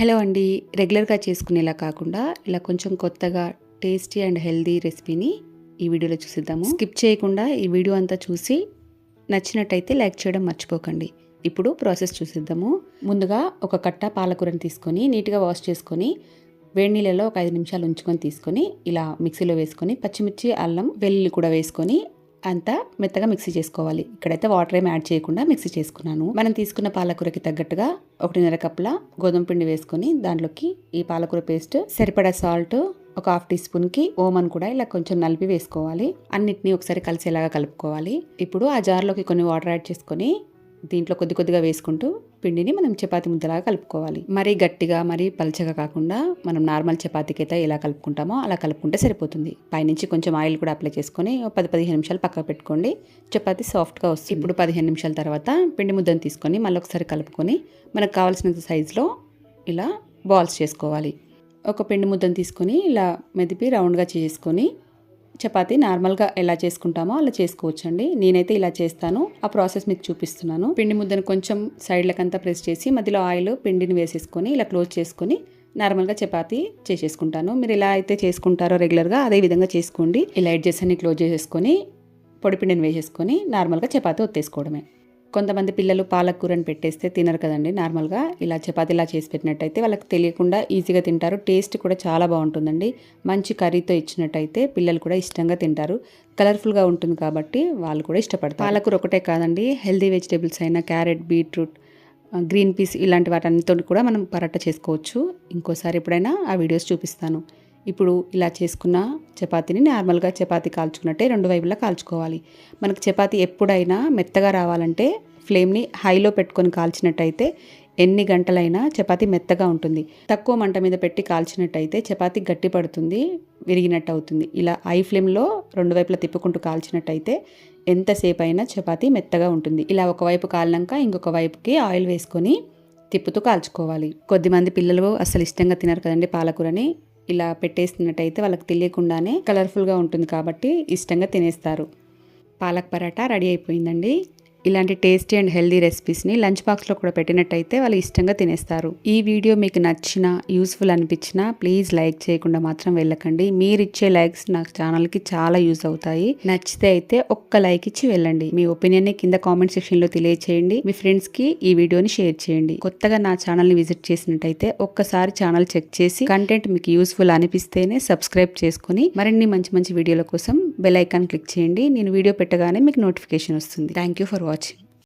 Hello అండి. రెగ్యులర్గా చేసుకునేలా కాకుండా ఇలా కొంచెం కొత్తగా టేస్టీ అండ్ హెల్దీ రెసిపీని ఈ వీడియోలో చూసిద్దాము. స్కిప్ చేయకుండా ఈ వీడియో అంతా చూసి నచ్చినట్టయితే లైక్ చేయడం మర్చిపోకండి. ఇప్పుడు ప్రాసెస్ చూసిద్దాము. ముందుగా ఒక కట్ట పాలకూరని తీసుకొని నీట్గా వాష్ చేసుకొని వేడి నీళ్ళలో ఒక ఐదు నిమిషాలు ఉంచుకొని తీసుకొని ఇలా మిక్సీలో వేసుకొని పచ్చిమిర్చి అల్లం వెల్లుల్లి కూడా వేసుకొని అంతా మెత్తగా మిక్సీ చేసుకోవాలి. ఇక్కడైతే వాటర్ ఏమి యాడ్ చేయకుండా మిక్సీ చేసుకున్నాను. మనం తీసుకున్న పాలకూరకి తగ్గట్టుగా ఒకటిన్నర కప్పుల గోధుమ పిండి వేసుకొని దాంట్లోకి ఈ పాలకూర పేస్ట్ సరిపడా సాల్ట్ ఒక హాఫ్ టీ స్పూన్కి ఓమన్ కూడా ఇలా కొంచెం నలిపి వేసుకోవాలి. అన్నిటినీ ఒకసారి కలిసేలాగా కలుపుకోవాలి. ఇప్పుడు ఆ జార్లోకి కొన్ని వాటర్ యాడ్ చేసుకొని దీంట్లో కొద్ది కొద్దిగా వేసుకుంటూ పిండిని మనం చపాతి ముద్దలాగా కలుపుకోవాలి. మరీ గట్టిగా మరీ పలచగా కాకుండా మనం నార్మల్ చపాతీకి అయితే ఎలా కలుపుకుంటామో అలా కలుపుకుంటే సరిపోతుంది. పైనుంచి కొంచెం ఆయిల్ కూడా అప్లై చేసుకొని పది పదిహేను నిమిషాలు పక్కకు పెట్టుకోండి. చపాతీ సాఫ్ట్గా వస్తుంది. ఇప్పుడు పదిహేను నిమిషాల తర్వాత పిండి ముద్దను తీసుకొని మళ్ళీ ఒకసారి కలుపుకొని మనకు కావాల్సినంత సైజులో ఇలా బాల్స్ చేసుకోవాలి. ఒక పిండి ముద్దను తీసుకొని ఇలా మెదిపి రౌండ్గా చేసుకొని చపాతి నార్మల్గా ఎలా చేసుకుంటామో అలా చేసుకోవచ్చండి. నేనైతే ఇలా చేస్తాను. ఆ ప్రాసెస్ మీకు చూపిస్తున్నాను. పిండి ముద్దను కొంచెం సైడ్లకంతా ప్రెస్ చేసి మధ్యలో ఆయిల్ పిండిని వేసేసుకొని ఇలా క్లోజ్ చేసుకొని నార్మల్గా చపాతి చేసేసుకుంటాను. మీరు ఎలా అయితే చేసుకుంటారో రెగ్యులర్గా అదే విధంగా చేసుకోండి. ఇలా ఎడ్జెస్ అన్ని క్లోజ్ చేసేసుకొని పొడిపిండిని వేసేసుకొని నార్మల్గా చపాతి ఒత్తేసుకోవడమే. కొంతమంది పిల్లలు పాలకూరని పెట్టేస్తే తినరు కదండి నార్మల్గా ఇలా చపాతీలా చేసి పెట్టినట్టయితే వాళ్ళకి తెలియకుండా ఈజీగా తింటారు. టేస్ట్ కూడా చాలా బాగుంటుందండి. మంచి కర్రీతో ఇచ్చినట్టయితే పిల్లలు కూడా ఇష్టంగా తింటారు. కలర్ఫుల్గా ఉంటుంది కాబట్టి వాళ్ళు కూడా ఇష్టపడతారు. పాలకూర ఒకటే కాదండి హెల్దీ వెజిటేబుల్స్ అయినా క్యారెట్ బీట్రూట్ గ్రీన్ పీస్ ఇలాంటి వాటన్నితో కూడా మనం పరాట చేసుకోవచ్చు. ఇంకోసారి ఎప్పుడైనా ఆ వీడియోస్ చూపిస్తాను. ఇప్పుడు ఇలా చేసుకున్న చపాతీని నార్మల్గా చపాతీ కాల్చుకున్నట్టే రెండు వైపులా కాల్చుకోవాలి. మనకు చపాతీ ఎప్పుడైనా మెత్తగా రావాలంటే ఫ్లేమ్ని హైలో పెట్టుకొని కాల్చినట్టయితే ఎన్ని గంటలైనా చపాతీ మెత్తగా ఉంటుంది. తక్కువ మంట మీద పెట్టి కాల్చినట్టయితే చపాతీ గట్టి పడుతుంది విరిగినట్టు అవుతుంది. ఇలా హై ఫ్లేమ్లో రెండు వైపులా తిప్పుకుంటూ కాల్చినట్టయితే ఎంతసేపు అయినా చపాతీ మెత్తగా ఉంటుంది. ఇలా ఒకవైపు కాలినాక ఇంకొక వైపుకి ఆయిల్ వేసుకొని తిప్పుతూ కాల్చుకోవాలి. కొద్దిమంది పిల్లలు అసలు ఇష్టంగా తినరు కదండి పాలకూరని. ఇలా పెట్టేసినట్టయితే వాళ్ళకి తెలియకుండానే కలర్ఫుల్గా ఉంటుంది కాబట్టి ఇష్టంగా తినేస్తారు. పాలక్ పరాటా రెడీ అయిపోయిందండి. ఇలాంటి టేస్టీ అండ్ హెల్దీ రెసిపీస్ని లంచ్ బాక్స్లో కూడా పెట్టినట్టయితే వాళ్ళు ఇష్టంగా తినేస్తారు. ఈ వీడియో మీకు నచ్చిన యూస్ఫుల్ అనిపించినా ప్లీజ్ లైక్ చేయకుండా మాత్రం వెళ్ళకండి. మీరు ఇచ్చే లైక్స్ నాకు ఛానల్కి చాలా యూజ్ అవుతాయి. నచ్చితే అయితే ఒక్క లైక్ ఇచ్చి వెళ్ళండి. మీ ఒపీనియన్ని కింద కామెంట్ సెక్షన్లో తెలియచేయండి. మీ ఫ్రెండ్స్కి ఈ వీడియోని షేర్ చేయండి. కొత్తగా నా ఛానల్ని విజిట్ చేసినట్టయితే ఒక్కసారి ఛానల్ చెక్ చేసి కంటెంట్ మీకు యూస్ఫుల్ అనిపిస్తేనే సబ్స్క్రైబ్ చేసుకుని మరిన్ని మంచి మంచి వీడియోల కోసం బెల్ ఐకాన్ క్లిక్ చేయండి. నేను వీడియో పెట్టగానే మీకు నోటిఫికేషన్ వస్తుంది. Thank you for watching